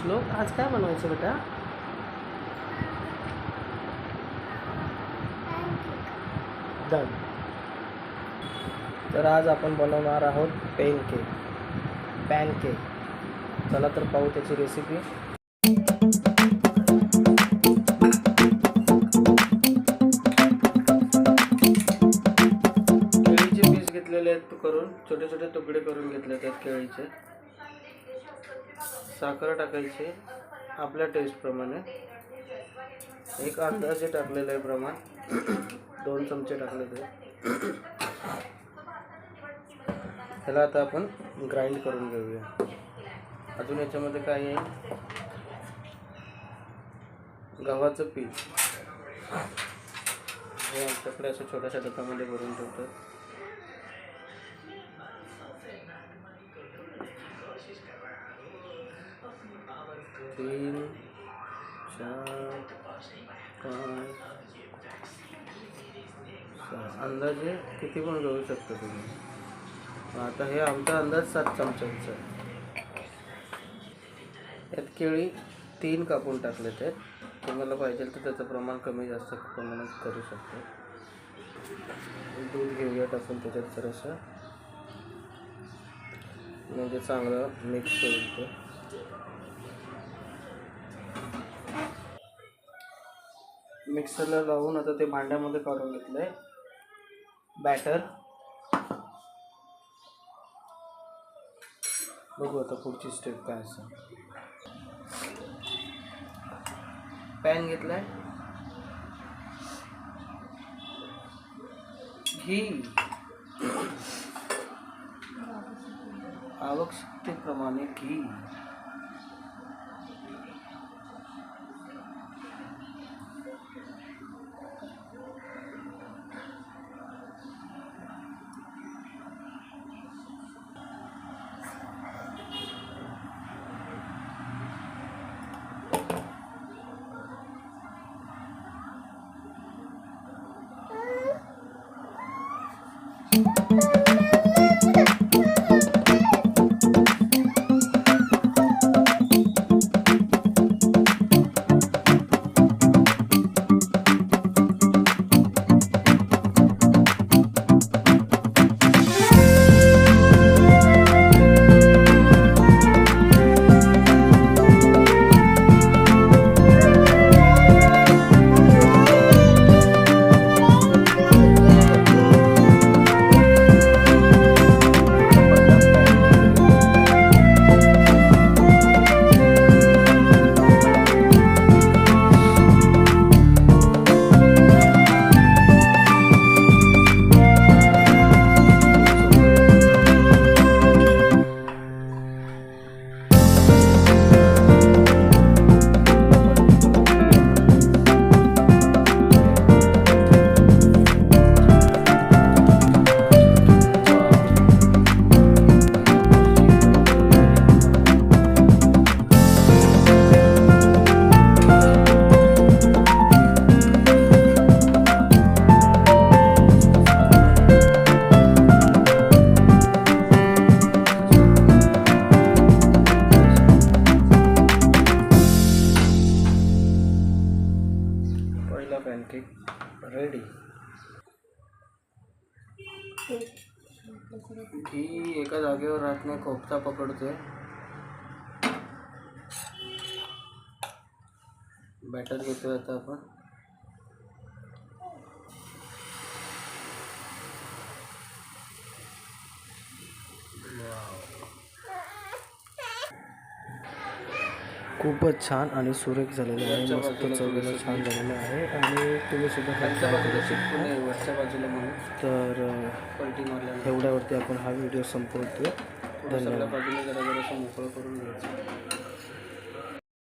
श्लोक. आज काय बनवायचं बेटा? डन तर आज आपण बनवणार आहोत पेन केक पॅन केक चला तर पाहू त्याची रेसिपी केळीचे पीस घेतलेले आहेत करून छोटे छोटे तुकडे करून घेतले आहेत केळीचे. साखर टाकायची आपल्या टेस्टप्रमाणे एक अंदाजे टाकलेलं आहे प्रमाण दोन चमचे टाकले ते ह्याला आता आपण ग्राइंड करून घेऊया. अजून याच्यामध्ये काय आहे? गव्हाचं पीठ. हे आमच्याकडे असं छोट्याशा डब्यामध्ये भरून ठेवतात. तीन चार पाच अंदाजे किती पण घेऊ शकता तुम्ही. आता हे आमचा अंदाज सात चमच्यांचा यात केळी तीन कापून टाकले ते तुम्हाला पाहिजे तर त्याचं प्रमाण कमी जास्त प्रमाणात करू शकतो. दूध घेऊया टाकून त्याच्यात जरासं. म्हणजे चांगलं मिक्स होईल ते. मिक्सरला लावून आता ते भांड्यामध्ये काढून घेतलंय. बॅटर बघू आता पुढची स्टेप काय असं. पॅन घेतलाय. घी आवश्यकतेप्रमाणे घी पॅनकेक रेडी घी एका जागेवर राहत नाही कोफता पकडतोय. बॅटर घेतोय आता आपण. खूपच छान आणि सुरेख झालेलं आहे. मस्त चवीला छान झालेलं आहे. आणि तुम्ही सुद्धा वरच्या बाजूला म्हणून. तर एवढ्यावरती आपण हा व्हिडिओ संपवतो धन्यवाद. बाजूला जरा जरासं मोकळं करून घ्यायचं.